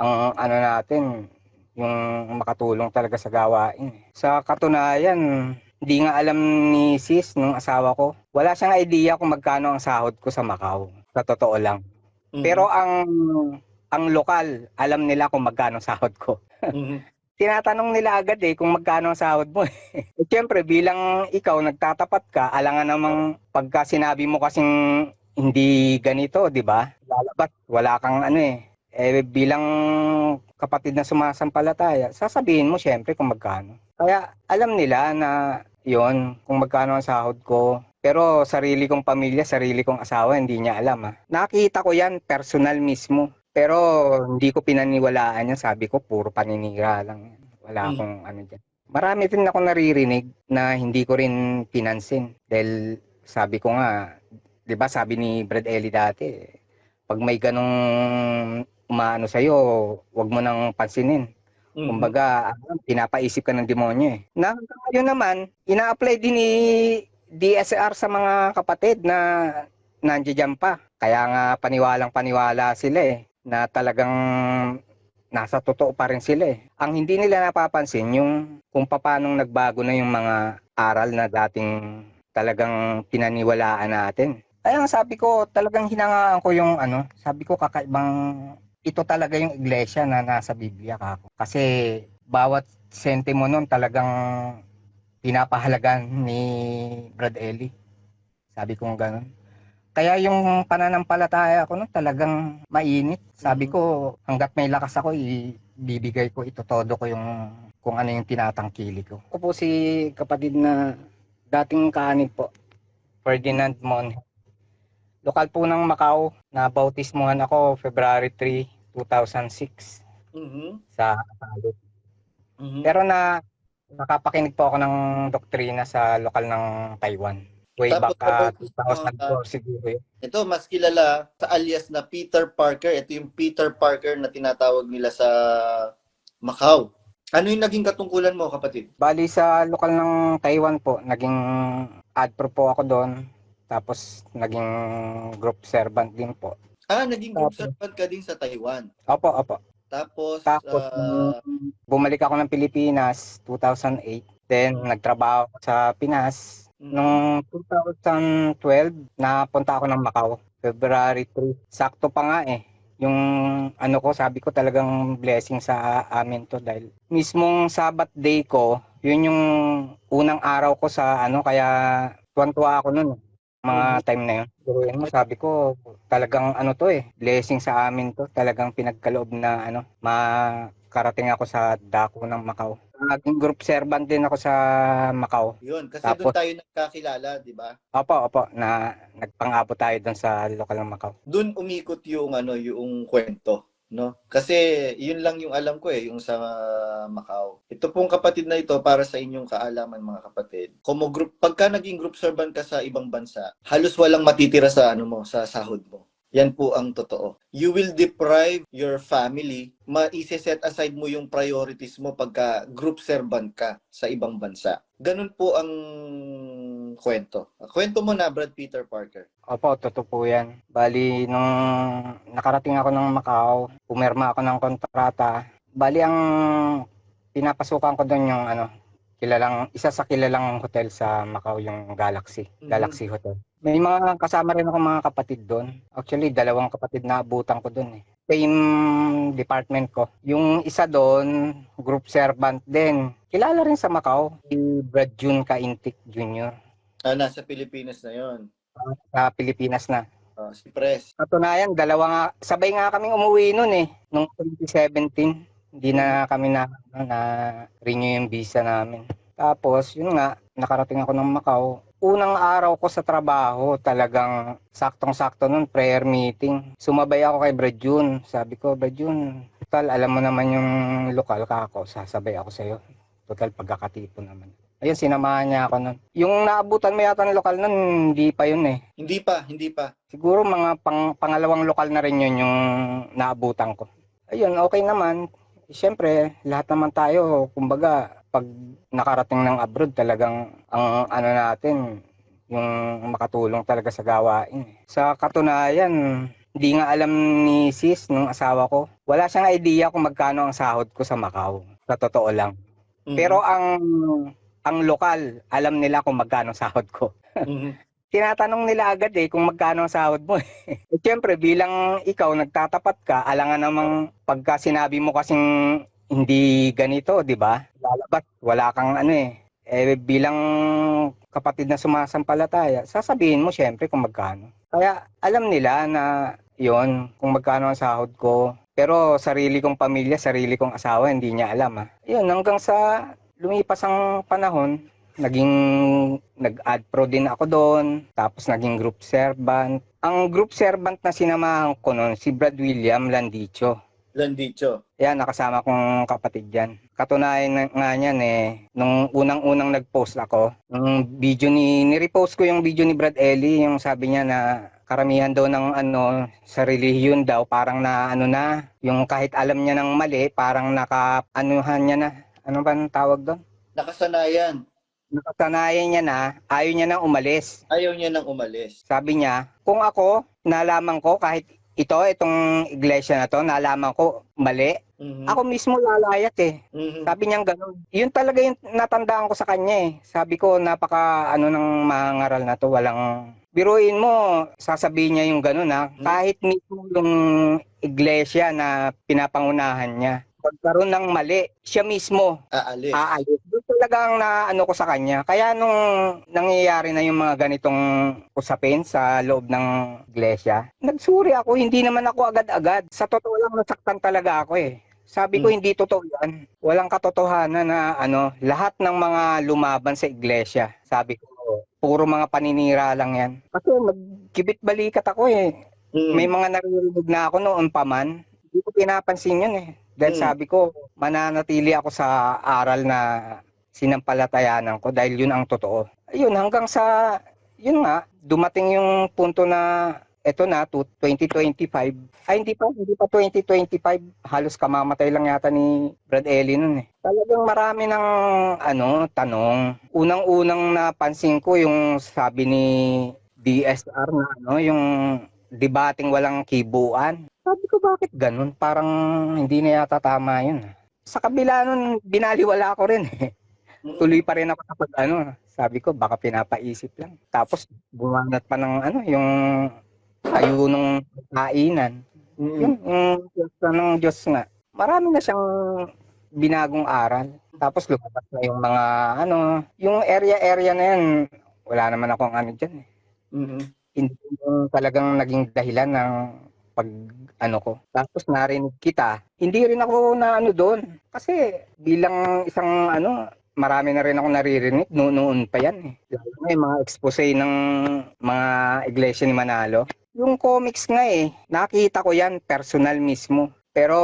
ang ano natin, yung makatulong talaga sa gawain. Sa katunayan, hindi nga alam ni sis, nung asawa ko, wala siyang idea kung magkano ang sahod ko sa Macau. Sa totoo lang. Mhm. Pero ang ang lokal, alam nila kung magkano sahod ko. Mhm. Tinatanong nila agad eh kung magkano ang sahod mo. eh. Siyempre, bilang ikaw nagtatapat ka, alangan namang pagka sinabi mo kasing hindi ganito, di ba? Lalabas, wala kang ano eh. Eh, bilang kapatid na sumasampalataya, sasabihin mo siyempre kung magkano. Kaya alam nila na yon kung magkano ang sahod ko. Pero sarili kong pamilya, sarili kong asawa, hindi niya alam ah. Nakita ko yan personal mismo. Pero hindi ko pinaniwalaan yan. Sabi ko, puro paninira lang. Wala Mm. akong ano dyan. Marami din ako naririnig na hindi ko rin pinansin. Dahil sabi ko nga, di ba sabi ni Brad Ellie dati, pag may ganong umaano sa'yo, wag mo nang pansinin. Mhm. Kumbaga, ano, pinapaisip ka ng demonyo eh. Na ngayon naman, ina-apply din ni DSR sa mga kapatid na nandiyan pa. Kaya nga paniwalang paniwala sila eh, na talagang nasa totoo pa rin sila eh. Ang hindi nila napapansin yung kung paanong nagbago na yung mga aral na dating talagang pinaniwalaan natin. Kaya nga sabi ko, talagang hinangaan ko yung ano, sabi ko kakaibang ito talaga yung iglesia na nasa Biblia kako. Kasi bawat sentimo nun talagang pinapahalagan ni Brad Ellie. Sabi ko ganun. Kaya yung pananampalataya ko nun talagang mainit. Sabi Mhm. ko hanggat may lakas ako ibibigay ko ito todo ko yung kung ano yung tinatangkili ko. Ako po si kapatid na dating kaanib po. Ferdinand Mon. Lokal po ng Macau, na bautismuhan ako February 3, 2006 Mhm. sa Tagalog. Mhm. Pero na nakapakinig po ako ng doktrina sa lokal ng Taiwan. Way Tapos, back uh, about- 2004 siguro yun. Ito, mas kilala sa alias na Peter Parker. Ito yung Peter Parker na tinatawag nila sa Macau. Ano yung naging katungkulan mo, kapatid? Bali sa lokal ng Taiwan po, naging adpro po ako doon. Tapos naging group servant din po. Ah, naging group Tapos- servant ka din sa Taiwan. Opo, opo. Tapos, Tapos nung bumalik ako ng Pilipinas 2008. Then nagtrabaho ako sa Pinas. mm, Nung 2012, napunta ako ng Macau. February 3. Sakto pa nga eh. Yung ano ko, sabi ko talagang blessing sa amin to dahil mismong Sabbath day ko, yun yung unang araw ko sa ano, kaya tuwan-tuwa ako nun. Mga time na yun. Pero mo, sabi ko, talagang ano to eh, blessing sa amin to. Talagang pinagkaloob na ano, makarating ako sa dako ng Macau. Naging group servant din ako sa Macau. yun. Kasi Tapos- doon tayo nagkakilala, di ba? Opo, opo, na nagpang-abot tayo doon sa lokal ng Macau. Doon umikot yung ano, yung kwento. No? Kasi yun lang yung alam ko eh, yung sa Macau. Ito pong kapatid na ito para sa inyong kaalaman mga kapatid. Kumo group, pagka naging group servant ka sa ibang bansa, halos walang matitira sa ano mo, sa sahod mo. Yan po ang totoo. You will deprive your family, ma-set aside mo yung priorities mo pagka group servant ka sa ibang bansa. Ganun po ang kwento. Kwento mo na, Brad Peter Parker. Opo, totoo po yan. Bali, nung nakarating ako ng Macau, pumirma ako ng kontrata. Bali, ang pinapasukan ko doon yung ano, kilalang, isa sa kilalang hotel sa Macau, yung Galaxy. Mhm. Galaxy Hotel. May mga kasama rin ako mga kapatid doon. Actually, dalawang kapatid na abutan ko doon eh. Same department ko. Yung isa doon, group servant din. Kilala rin sa Macau, si Brad Jun Kaintik Jr. Ah, nasa Pilipinas na yon. sa Pilipinas na. Ah, si Pres. Katunayan, dalawa nga, sabay nga kaming umuwi noon eh, nung 2017. Hindi na kami na, na renew yung visa namin. Tapos, yun nga, nakarating ako ng Macau. Unang araw ko sa trabaho, talagang saktong-sakto nun, prayer meeting. Sumabay ako kay Brad Jun. Sabi ko, Brad Jun, total, alam mo naman yung lokal ka ako, sasabay ako sa'yo. Total, pagkakatipon naman. Ayun, sinamahan niya ako nun. Yung naabutan mo yata ng lokal nun, hindi pa yun eh. Hindi pa, hindi pa. Siguro mga pang, pangalawang lokal na rin yun yung naabutan ko. Ayun, okay naman. Siyempre, lahat naman tayo, kumbaga, pag nakarating ng abroad, talagang ang ano natin, yung makatulong talaga sa gawain. Sa katunayan, Hindi nga alam ni sis, nung asawa ko. Wala siyang idea kung magkano ang sahod ko sa Macau. Sa totoo lang. Mhm. Pero ang ang lokal, alam nila kung magkano sahod ko. Mhm. Tinatanong nila agad eh kung magkano ang sahod mo. eh. Siyempre, bilang ikaw nagtatapat ka, alangan namang pagka sinabi mo kasing hindi ganito, di ba? Lalabas, wala kang ano eh. Eh, bilang kapatid na sumasampalataya, sasabihin mo siyempre kung magkano. Kaya alam nila na yon kung magkano ang sahod ko. Pero sarili kong pamilya, sarili kong asawa, hindi niya alam ah. Yun, hanggang sa lumipas ang panahon, naging nag-add pro din ako doon, tapos naging group servant. Ang group servant na sinamahan ko noon, si Brad William Landicho. Landicho. Yan, nakasama kong kapatid dyan. Katunayan na, nga niyan eh, nung unang-unang nag-post ako, nung video ni, nirepost ko yung video ni Brad Ellie, yung sabi niya na karamihan daw ng ano, sa relihiyon daw, parang na ano na, yung kahit alam niya ng mali, parang naka, anuhan niya na, ano ba ang tawag doon? Nakasanayan. Nakasanayan niya na, ayaw niya na umalis. Ayaw niya nang umalis. Sabi niya, kung ako, nalaman ko kahit ito, itong iglesia na to, nalaman ko mali, Mhm. ako mismo lalayat eh. Mhm. Sabi niya ganun. Yun talaga yung natandaan ko sa kanya eh. Sabi ko, napaka ano ng mga ngaral na to, walang... Biruin mo, sasabihin niya yung ganun ha. Hmm. Kahit mismo yung iglesia na pinapangunahan niya. Pagkaroon ng mali, siya mismo Aalis. aalis. Doon talagang na ano ko sa kanya. Kaya nung nangyayari na yung mga ganitong usapin sa loob ng iglesia, nagsuri ako. Hindi naman ako agad-agad. Sa totoo lang, nasaktan talaga ako eh. Sabi ko, Hmm. hindi totoo yan. Walang katotohanan na ano, lahat ng mga lumaban sa iglesia. Sabi ko, puro mga paninira lang yan. Kasi nagkibit balikat ako eh. Mhm. May mga naririnig na ako noon pa man. Hindi ko pinapansin yun eh. Dahil Mm. sabi ko, mananatili ako sa aral na sinampalatayanan ko dahil yun ang totoo. Ayun, hanggang sa, yun nga, dumating yung punto na eto na, to 2025. Ay, hindi pa, hindi pa 2025. Halos kamamatay lang yata ni Brad Ellie nun eh. Talagang marami ng, ano, tanong. Unang-unang napansin ko yung sabi ni DSR na, ano, yung debating walang kibuan. Sabi ko, bakit ganun? Parang hindi na yata tama yun. Sa kabila nun, binaliwala ko rin eh. Mhm. Tuloy pa rin ako sa pag ano. Sabi ko, baka pinapaisip lang. Tapos, bumanat pa ng ano, yung ayunong kainan. Mhm. Yun, yung piyesta ng Diyos nga. Marami na siyang binagong aral. Tapos lumabas na yung mga ano, yung area-area na yan, wala naman akong ano dyan eh Mhm. hindi yung talagang naging dahilan ng pag ano ko. Tapos narinig kita, hindi rin ako na ano doon. Kasi bilang isang ano, marami na rin ako naririnig, no, noon pa yan eh. Lalo na yung mga expose ng mga iglesia ni Manalo. Yung comics nga eh, nakita ko yan personal mismo. Pero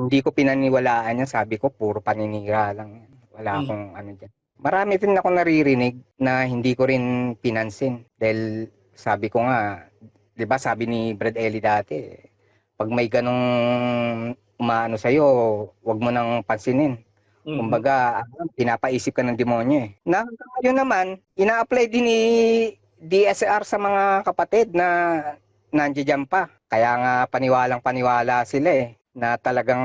hindi ko pinaniwalaan yan. Sabi ko, puro paninira lang. Wala Mm. akong ano dyan. Marami rin ako naririnig na hindi ko rin pinansin. Dahil sabi ko nga, 'di ba sabi ni Brad Ellie dati, pag may ganong umaano sa wag mo nang pansinin. Mhm. Kumbaga, pinapaisip ka ng demonyo eh. Na ngayon naman, ina-apply din ni DSR sa mga kapatid na nandiyan pa. Kaya nga paniwalang paniwala sila eh, na talagang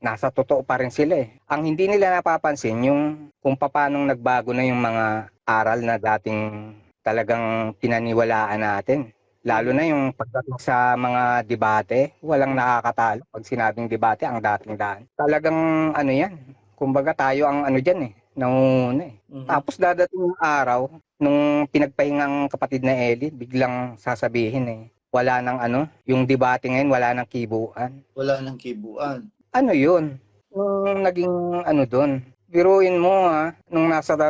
nasa totoo pa rin sila eh. Ang hindi nila napapansin yung kung paanong nagbago na yung mga aral na dating talagang pinaniwalaan natin. Lalo na yung pagdating sa mga debate, walang nakakatalo. Pag sinabing debate, ang dating daan. Talagang ano yan, kumbaga tayo ang ano dyan eh, nangunguna eh. Mhm. Tapos dadating yung araw, nung pinagpahingang kapatid na Ellie, biglang sasabihin eh, wala nang ano, yung debate ngayon, wala nang kibuan. Wala nang kibuan. Ano yun? Nung naging ano doon, biruin mo ha, nung nasa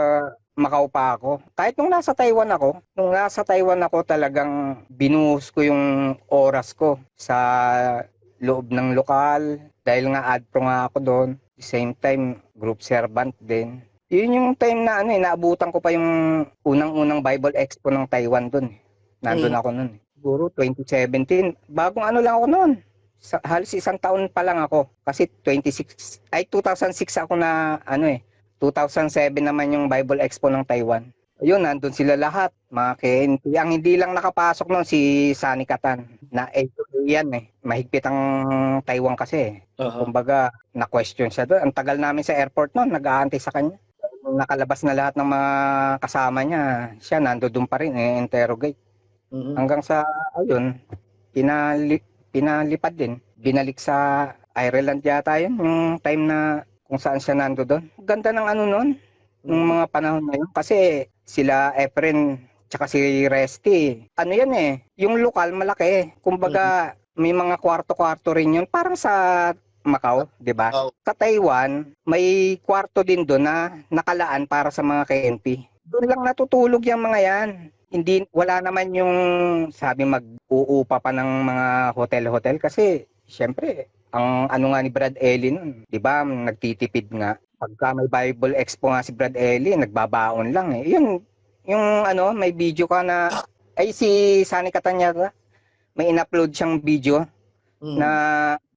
Macau pa ako. Kahit nung nasa Taiwan ako, nung nasa Taiwan ako talagang binuhos ko yung oras ko sa loob ng lokal dahil nga ad pro nga ako doon. Same time, group servant din. Yun yung time na ano eh, naabutan ko pa yung unang-unang Bible Expo ng Taiwan doon. Nandun Mm. ako noon. Siguro 2017. Bagong ano lang ako noon. Sa, halos isang taon pa lang ako. Kasi 26, ay 2006 ako na ano eh. 2007 naman yung Bible Expo ng Taiwan. Ayun, nandun sila lahat, mga KNP. Ang hindi lang nakapasok noon si Sunny Katan, na A2A yan eh. Mahigpit ang Taiwan kasi eh. Aha. Kumbaga, na-question siya doon. Ang tagal namin sa airport noon, nag-aantay sa kanya. Nung nakalabas na lahat ng mga kasama niya, siya nandoon pa rin, eh, interrogate. Mhm. Hanggang sa, ayun, pinali, pinalipad din. Binalik sa Ireland yata yun, yung time na kung saan siya nando doon. Ganda ng ano noon, yung mga panahon na yun. Kasi sila Efren, tsaka si Resty, ano yan eh, yung lokal malaki. Kumbaga, may mga kwarto-kwarto rin yun. Parang sa Macau, di ba? Sa Taiwan, may kwarto din doon na nakalaan para sa mga KNP. Doon lang natutulog yung mga yan. Hindi, wala naman yung sabi mag-uupa pa ng mga hotel-hotel kasi syempre, ang ano nga ni Brad Ellie nun, di ba, nagtitipid nga. Pagka may Bible Expo nga si Brad Ellie, nagbabaon lang eh. Yun, yung ano, may video ka na, ay si Sunny Catanyata, may in-upload siyang video Mhm. na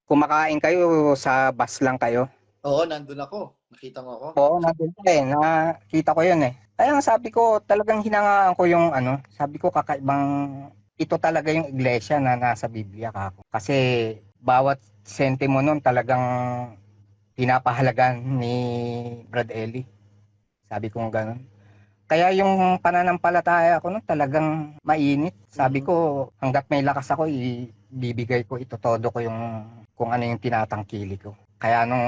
kumakain kayo sa bus lang kayo. Oo, nandun ako. Nakita mo ako. Oo, nandun ka eh. Nakita ko yun eh. Kaya sabi ko, talagang hinangaan ko yung ano, sabi ko kakaibang, ito talaga yung iglesia na nasa Biblia kako. Kasi bawat sentimo nun talagang pinapahalagan ni Brad Ellie. Sabi ko ganun. Kaya yung pananampalataya ko nun talagang mainit. Sabi Mhm. ko, hanggat may lakas ako, ibibigay ko, ito todo ko yung kung ano yung tinatangkili ko. Kaya nung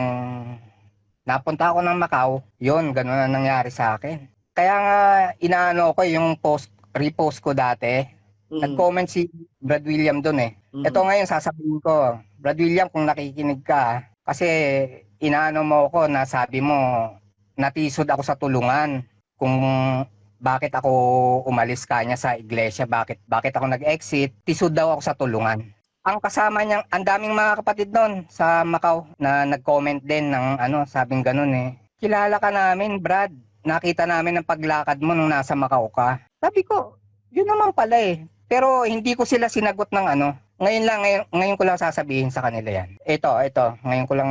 napunta ako ng Macau, yon gano'n na nangyari sa akin. Kaya nga inaano ko yung post repost ko dati. Mhm. Nag-comment si Brad William doon eh. Mhm. Ito ngayon sasabihin ko, Brad William kung nakikinig ka, kasi inaano mo ako na sabi mo natisod ako sa tulungan kung bakit ako umalis kanya sa iglesia, bakit bakit ako nag-exit, tisod daw ako sa tulungan. Ang kasama niyang, ang daming mga kapatid doon sa Macau na nag-comment din ng ano, sabing ganun eh. Kilala ka namin, Brad. Nakita namin ang paglakad mo nung nasa Macau ka. Sabi ko, yun naman pala eh. Pero hindi ko sila sinagot ng ano. Ngayon lang, ngayon, ngayon ko lang sasabihin sa kanila yan. Ito, ito. Ngayon ko lang,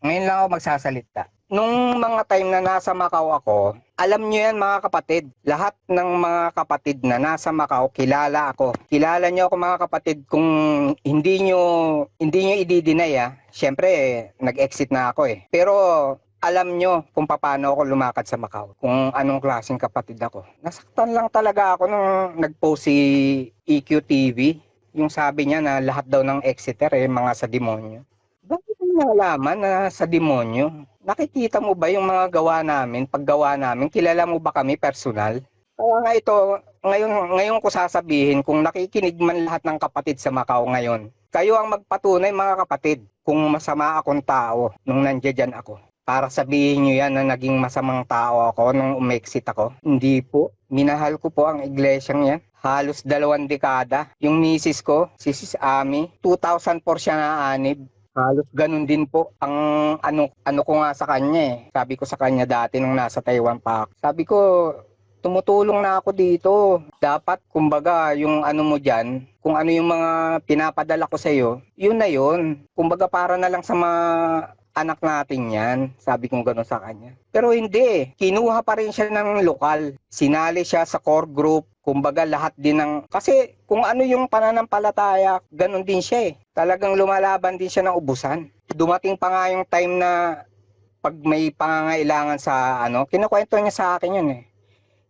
ngayon lang ako magsasalita. Nung mga time na nasa Macau ako, alam nyo yan mga kapatid. Lahat ng mga kapatid na nasa Macau, kilala ako. Kilala nyo ako mga kapatid kung hindi nyo, hindi nyo i-deny ah. Siyempre, nag-exit na ako eh. Pero alam nyo kung paano ako lumakad sa Macau. Kung anong klaseng kapatid ako. Nasaktan lang talaga ako nung nag-post si EQ TV. Yung sabi niya na lahat daw ng Exeter eh, mga sa demonyo. Bakit mo nalaman na sa demonyo? Nakikita mo ba yung mga gawa namin, paggawa namin? Kilala mo ba kami personal? Kaya nga ito, ngayon, ngayon ko sasabihin kung nakikinig man lahat ng kapatid sa Macau ngayon. Kayo ang magpatunay mga kapatid kung masama akong tao nung nandiyan ako. Para sabihin nyo yan na naging masamang tao ako nung umexit ako. Hindi po. Minahal ko po ang iglesyang yan. Halos dalawang dekada. Yung misis ko, si Sis Ami, 2004 siya naanib. Halos ganun din po ang ano ano ko nga sa kanya eh. Sabi ko sa kanya dati nung nasa Taiwan pa. ako. Sabi ko, tumutulong na ako dito. Dapat kumbaga yung ano mo diyan, kung ano yung mga pinapadala ko sa iyo, yun na yun. Kumbaga para na lang sa mga anak natin yan. Sabi kong gano'n sa kanya. Pero hindi. Kinuha pa rin siya ng lokal. Sinali siya sa core group. Kumbaga lahat din ng... Kasi kung ano yung pananampalataya, ganun din siya eh. Talagang lumalaban din siya ng ubusan. Dumating pa nga yung time na pag may pangangailangan sa ano, kinukwento niya sa akin yun eh.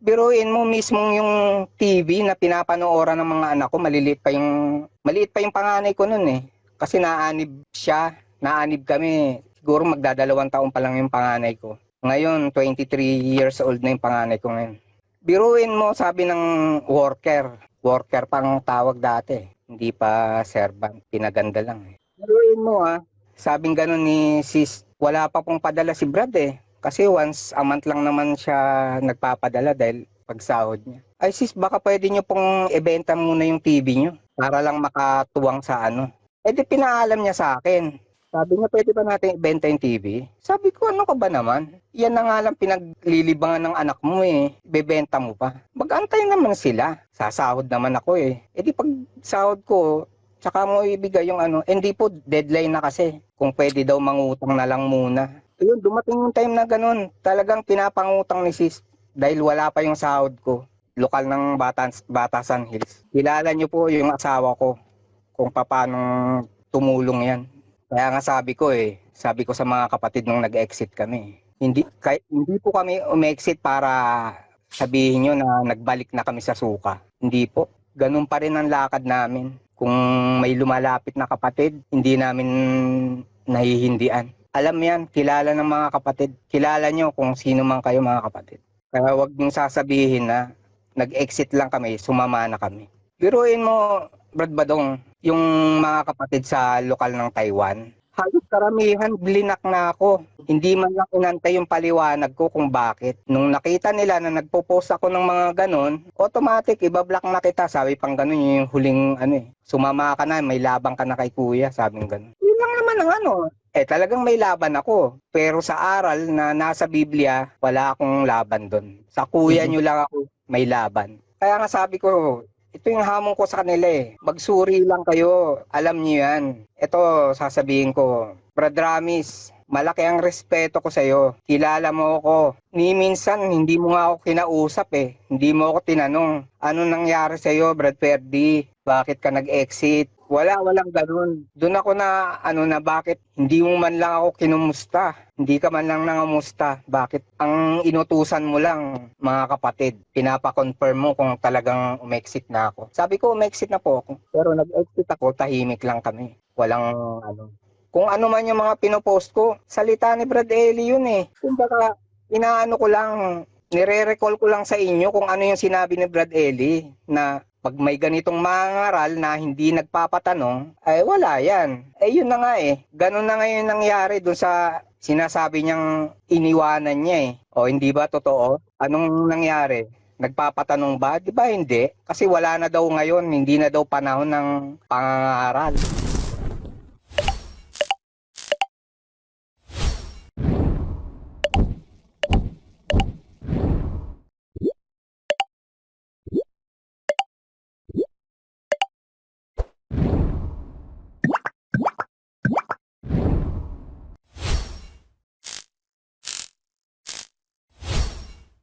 Biruin mo mismong yung TV na pinapanooran ng mga anak ko, maliliit pa yung maliit pa yung panganay ko noon eh. Kasi naanib siya, naanib kami. Siguro magdadalawang taon pa lang yung panganay ko. Ngayon, 23 years old na yung panganay ko ngayon. Biruin mo, sabi ng worker. Worker pang tawag dati. Hindi pa servant. Pinaganda lang eh. Biruin mo ah. Sabing ganun ni sis, wala pa pong padala si Brad eh. Kasi once a month lang naman siya nagpapadala dahil pagsahod niya. Ay sis, baka pwede niyo pong ibenta muna yung TV niyo para lang makatuwang sa ano. Eh di pinaalam niya sa akin. Sabi niya, pwede ba natin ibenta yung TV? Sabi ko, ano ka ba naman? Yan na nga lang pinaglilibangan ng anak mo eh. Bebenta mo pa. Mag-antay naman sila. Sasahod naman ako eh. E di pag sahod ko, tsaka mo ibigay yung ano. Eh, Hindi po, deadline na kasi. Kung pwede daw mangutang na lang muna. Ayun, dumating yung time na ganun. Talagang pinapangutang ni sis. dahil wala pa yung sahod ko. Lokal ng Batas, Batasan Hills. Kilala niyo po yung asawa ko kung paano tumulong yan. Kaya nga sabi ko eh, sabi ko sa mga kapatid nung nag-exit kami. Hindi, kay, hindi po kami umexit para sabihin nyo na nagbalik na kami sa suka. Hindi po. Ganun pa rin ang lakad namin. Kung may lumalapit na kapatid, hindi namin nahihindian. Alam yan, kilala ng mga kapatid. Kilala nyo kung sino man kayo mga kapatid. Kaya wag nyung sasabihin na nag-exit lang kami, sumama na kami. Biruin mo, Brad Badong, yung mga kapatid sa lokal ng Taiwan, halos karamihan blinak na ako. Hindi man lang inantay yung paliwanag ko kung bakit. Nung nakita nila na nagpo-post ako ng mga ganon, automatic ibablock na kita. Sabi pang ganon yung huling ano eh. Sumama ka na, may labang ka na kay kuya, sabing ganon. Yun lang naman ang ano. Eh talagang may laban ako. Pero sa aral na nasa Biblia, wala akong laban doon. Sa kuya Mhm. nyo lang ako may laban. Kaya nga sabi ko, ito yung hamon ko sa kanila eh. Magsuri lang kayo. Alam niyo yan. Ito, sasabihin ko. Brad Ramis, malaki ang respeto ko sa'yo. Kilala mo ako. Ni minsan, hindi mo nga ako kinausap eh. Hindi mo ako tinanong. Ano nangyari sa'yo, Brad Ferdi? Bakit ka nag-exit? Wala, walang ganun. Doon ako na, ano na, bakit hindi mo man lang ako kinumusta? Hindi ka man lang nangamusta. Bakit ang inutusan mo lang, mga kapatid, pinapa-confirm mo kung talagang umexit na ako. Sabi ko, umexit na po ako. Pero nag-exit ako, tahimik lang kami. Walang, ano. Kung ano man yung mga pinopost ko, salita ni Brad Eli yun eh. Kumbaga, inaano ko lang, nire-recall ko lang sa inyo kung ano yung sinabi ni Brad Eli na pag may ganitong mangaral na hindi nagpapatanong, ay wala yan. Eh yun na nga eh. Ganun na ngayon nangyari dun sa sinasabi niyang iniwanan niya eh. O hindi ba totoo? Anong nangyari? Nagpapatanong ba? Di ba hindi? Kasi wala na daw ngayon, hindi na daw panahon ng pangangaral.